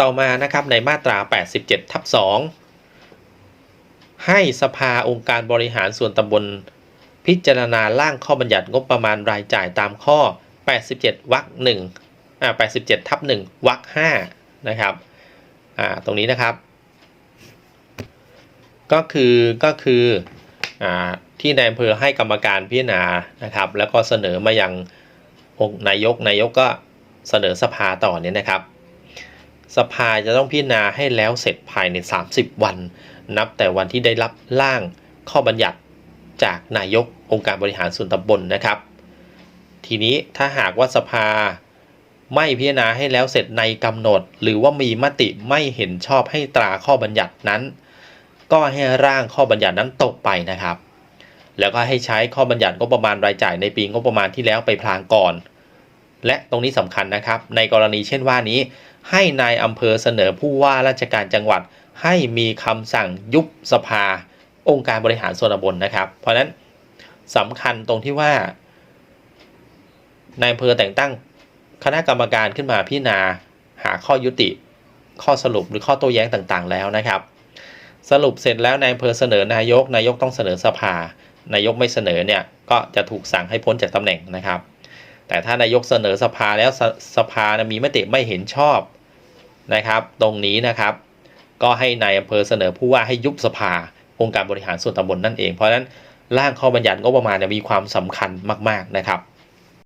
ต่อมานะครับในมาตรา 87 ทับ 2 ให้สภาองค์การบริหารส่วนตำบล พิจารณาร่างข้อบัญญัติงบประมาณรายจ่ายตามข้อ 87วรรคหนึ่งอ่า87 ทับ 1วรรค5นะครับอ่าตรงนี้นะครับ ก็คือก็คืออ่าที่นายอำเภอให้กรรมการพิจารณานะครับ แล้วก็เสนอมายังองนายกนายกก็เสนอสภาต่อเนี่ยนะครับ สภาจะต้องพิจารณาให้แล้วเสร็จภายใน 30 วัน นับแต่วันที่ได้รับร่างข้อบัญญัติจากนายกองค์การบริหารส่วนตำบลนะครับ ทีนี้ถ้าหากว่าสภาไม่พิจารณาให้แล้วเสร็จในกำหนด หรือว่ามีมติไม่เห็นชอบให้ตราข้อบัญญัตินั้น ก็ให้ร่างข้อบัญญัตินั้นตกไปนะครับ แล้วก็ให้ใช้ข้อบัญญัติงบประมาณรายจ่ายในปีงบประมาณที่แล้วไปพลางก่อน และตรงนี้สำคัญนะครับ ในกรณีเช่นว่านี้ ให้นายอำเภอเสนอผู้ว่าราชการจังหวัด ให้มีคำสั่งยุบสภา องค์การบริหารส่วนตำบลนะครับ เพราะฉะนั้นสำคัญตรงที่ว่านายอำเภอแต่งตั้งคณะกรรมการขึ้นมาพิจารณาหาข้อยุติ ข้อสรุปหรือข้อโต้แย้งต่างๆ แล้วนะครับ สรุปเสร็จแล้วนายอำเภอเสนอนายก นายกต้องเสนอสภา นายกไม่เสนอเนี่ยก็จะถูกสั่งให้พ้นจากตำแหน่งนะครับ แต่ถ้านายกเสนอสภาแล้วสสภานะมีมติไม่เห็นชอบนะครับ ตรงนี้นะครับ ก็ให้นายอำเภอเสนอผู้ว่าให้ยุบสภาองค์การบริหารส่วนตำบลนั่นเอง เพราะฉะนั้นร่างข้อบัญญัติงบประมาณมีความสำคัญมาก ๆนะครับ